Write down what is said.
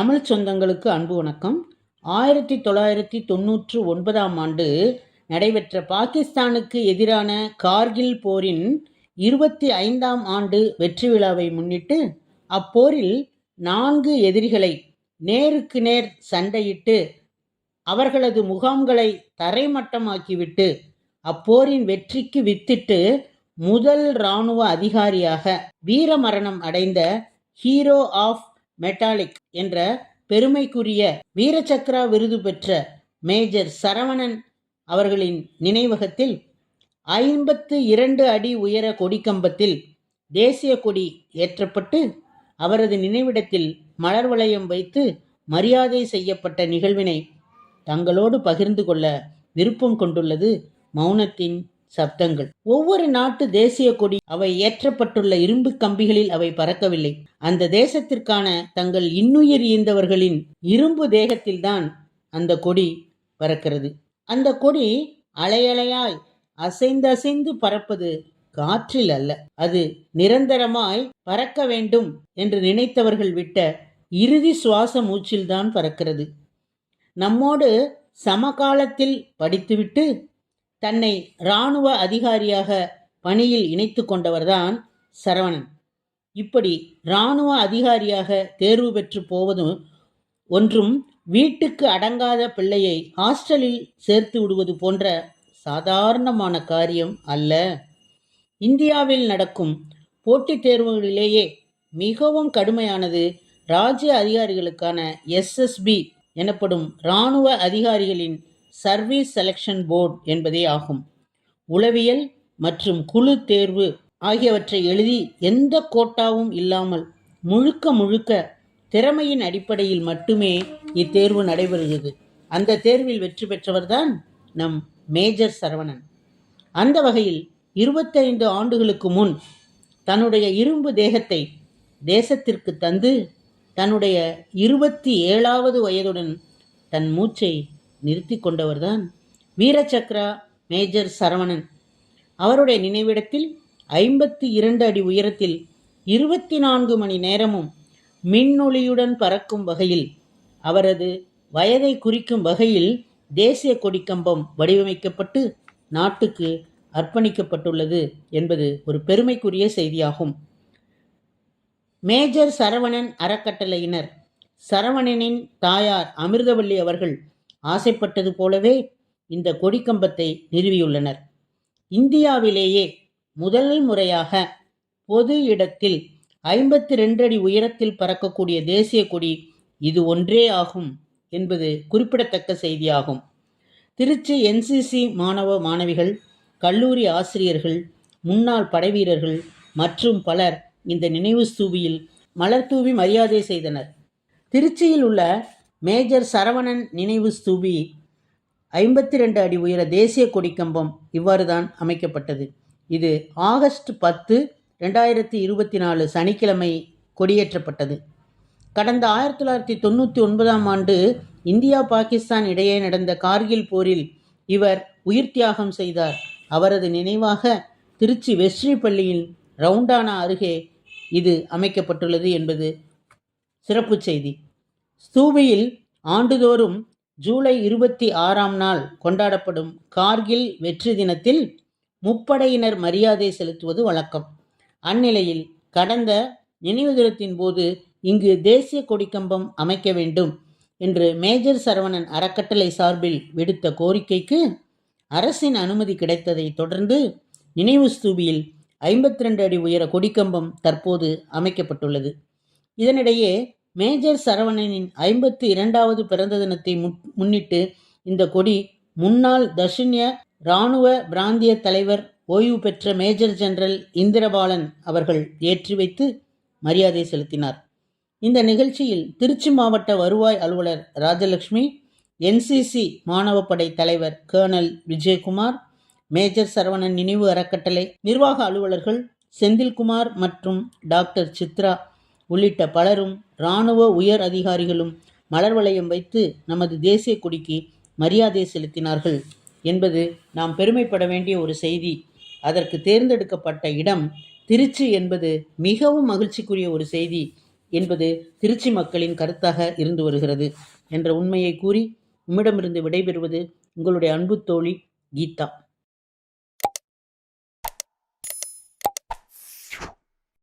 தமிழ் சொந்தங்களுக்கு அன்பு வணக்கம். ஆயிரத்தி தொள்ளாயிரத்தி தொண்ணூற்று ஒன்பதாம் ஆண்டு நடைபெற்ற பாகிஸ்தானுக்கு எதிரான கார்கில் போரின் இருபத்தி ஐந்தாம் ஆண்டு வெற்றி விழாவை முன்னிட்டு அப்போரில் நான்கு எதிரிகளை நேருக்கு நேர் சண்டையிட்டு அவர்களது முகாம்களை தரைமட்டமாக்கிவிட்டு அப்போரின் வெற்றிக்கு வித்திட்டு முதல் இராணுவ அதிகாரியாக வீரமரணம் அடைந்த ஹீரோ ஆஃப் மெட்டாலிக் என்ற பெருமைக்குரிய வீரச்சக்ரா விருது பெற்ற மேஜர் சரவணன் அவர்களின் நினைவகத்தில் ஐம்பத்து இரண்டு அடி உயர கொடிக்கம்பத்தில் தேசிய கொடி ஏற்றப்பட்டு அவரது நினைவிடத்தில் மலர் வளையம் வைத்து மரியாதை செய்யப்பட்ட நிகழ்வினை தங்களோடு பகிர்ந்து கொள்ள விருப்பம் கொண்டுள்ளது மௌனத்தின் சப்தங்கள். ஒவ்வொரு நாட்டு தேசிய கொடி அவை ஏற்றப்பட்டுள்ள இரும்பு கம்பிகளில் அவை பறக்கவில்லை. அந்த தேசத்திற்கான தங்கள் இன்னுயிர் ஈந்தவர்களின் இரும்பு தேகத்தில்தான் அந்த கொடி பறக்கிறது. அந்த கொடி அலையலையாய் அசைந்து அசைந்து பறப்பது காற்றில் அல்ல. அது நிரந்தரமாய் பறக்க வேண்டும் என்று நினைத்தவர்கள் விட்ட இறுதி சுவாச மூச்சில்தான் பறக்கிறது. நம்மோடு சமகாலத்தில் படித்துவிட்டு தன்னை இராணுவ அதிகாரியாக பணியில் இணைத்து கொண்டவர்தான் சரவணன். இப்படி இராணுவ அதிகாரியாக தேர்வு பெற்று போவதும் ஒன்றும் வீட்டுக்கு அடங்காத பிள்ளையை ஹாஸ்டலில் சேர்த்து விடுவது போன்ற சாதாரணமான காரியம் அல்ல. இந்தியாவில் நடக்கும் போட்டித் தேர்வுகளிலேயே மிகவும் கடுமையானது ராஜ்ய அதிகாரிகளுக்கான எஸ்எஸ்பி எனப்படும் இராணுவ அதிகாரிகளின் சர்வீஸ் செலெக்ஷன் போர்டு என்பதே ஆகும். உளவியல் மற்றும் குழு தேர்வு ஆகியவற்றை எழுதி எந்த கோட்டாவும் இல்லாமல் முழுக்க முழுக்க திறமையின் அடிப்படையில் மட்டுமே இத்தேர்வு நடைபெறுகிறது. அந்த தேர்வில் வெற்றி பெற்றவர்தான் நம் மேஜர் சரவணன். அந்த வகையில் இருபத்தைந்து ஆண்டுகளுக்கு முன் தன்னுடைய இரும்பு தேகத்தை தேசத்திற்கு தந்து தன்னுடைய இருபத்தி ஏழாவது வயதுடன் தன் மூச்சை நிறுத்தி கொண்டவர்தான் வீரச்சக்ரா மேஜர் சரவணன். அவருடைய நினைவிடத்தில் ஐம்பத்தி இரண்டு அடி உயரத்தில் இருபத்தி நான்கு மணி நேரமும் மின்னொளியுடன் பறக்கும் வகையில் அவரது வயதை குறிக்கும் வகையில் தேசிய கொடிக்கம்பம் வடிவமைக்கப்பட்டு நாட்டுக்கு அர்ப்பணிக்கப்பட்டுள்ளது என்பது ஒரு பெருமைக்குரிய செய்தியாகும். மேஜர் சரவணன் அறக்கட்டளையினர். சரவணனின் தாயார் அமிர்தவல்லி அவர்கள் ஆசைப்பட்டது போலவே இந்த கொடிக்கம்பத்தை நிறுவியுள்ளனர். இந்தியாவிலேயே முதல் முறையாக பொது இடத்தில் ஐம்பத்தி ரெண்டு அடி உயரத்தில் பறக்கக்கூடிய தேசிய கொடி இது ஒன்றே ஆகும் என்பது குறிப்பிடத்தக்க செய்தியாகும். திருச்சி என்சிசி மாணவ மாணவிகள் கல்லூரி ஆசிரியர்கள் முன்னாள் படைவீரர்கள் மற்றும் பலர் இந்த நினைவு ஸ்தூபியில் மலர் தூவி மரியாதை செய்தனர். திருச்சியில் உள்ள மேஜர் சரவணன் நினைவு ஸ்தூபி ஐம்பத்தி ரெண்டு அடி உயர தேசிய கொடிக்கம்பம் இவ்வாறு தான் அமைக்கப்பட்டது. இது ஆகஸ்ட் பத்து ரெண்டாயிரத்தி இருபத்தி நாலு சனிக்கிழமை கொடியேற்றப்பட்டது. கடந்த ஆயிரத்தி தொள்ளாயிரத்தி தொண்ணூற்றி ஒன்பதாம் ஆண்டு இந்தியா பாகிஸ்தான் இடையே நடந்த கார்கில் போரில் இவர் உயிர் தியாகம் செய்தார். அவரது நினைவாக திருச்சி வெஸ்ட்ரி பள்ளியில் ரவுண்டானா அருகே இது அமைக்கப்பட்டுள்ளது என்பது சிறப்பு செய்தி. ஸ்தூபியில் ஆண்டுதோறும் ஜூலை இருபத்தி ஆறாம் நாள் கொண்டாடப்படும் கார்கில் வெற்றி தினத்தில் முப்படையினர் மரியாதை செலுத்துவது வழக்கம். அந்நிலையில் கடந்த நினைவு தினத்தின் போது இங்கு தேசிய கொடிக்கம்பம் அமைக்க வேண்டும் என்று மேஜர் சரவணன் அறக்கட்டளை சார்பில் விடுத்த கோரிக்கைக்கு அரசின் அனுமதி கிடைத்ததை தொடர்ந்து நினைவு ஸ்தூபியில் ஐம்பத்தி ரெண்டு அடி உயர கொடிக்கம்பம் தற்போது அமைக்கப்பட்டுள்ளது. இதனிடையே மேஜர் சரவணனின் ஐம்பத்தி இரண்டாவது பிறந்த தினத்தை முன்னிட்டு இந்த கொடி முன்னாள் தர்ஷின்ய இராணுவ பிராந்திய தலைவர் ஓய்வு பெற்ற மேஜர் ஜெனரல் இந்திரபாலன் அவர்கள் ஏற்றி வைத்து மரியாதை செலுத்தினார். இந்த நிகழ்ச்சியில் திருச்சி மாவட்ட வருவாய் அலுவலர் ராஜலட்சுமி என்சிசி மாணவப்படை தலைவர் கேர்னல் விஜயகுமார் மேஜர் சரவணன் நினைவு அறக்கட்டளை நிர்வாக அலுவலர்கள் செந்தில்குமார் மற்றும் டாக்டர் சித்ரா உள்ளிட்ட பலரும் இராணுவ உயர் அதிகாரிகளும் மலர் வளையம் வைத்து நமது தேசிய கொடிக்கு மரியாதை செலுத்தினார்கள். என்பது நாம் பெருமைப்பட வேண்டிய ஒரு செய்தி. அதற்கு தேர்ந்தெடுக்கப்பட்ட இடம் திருச்சி என்பது மிகவும் மகிழ்ச்சிக்குரிய ஒரு செய்தி என்பது திருச்சி மக்களின் கருத்தாக இருந்து வருகிறது என்ற உண்மையை கூறி உம்மிடமிருந்து விடைபெறுவது உங்களுடைய அன்பு தோழி கீதா.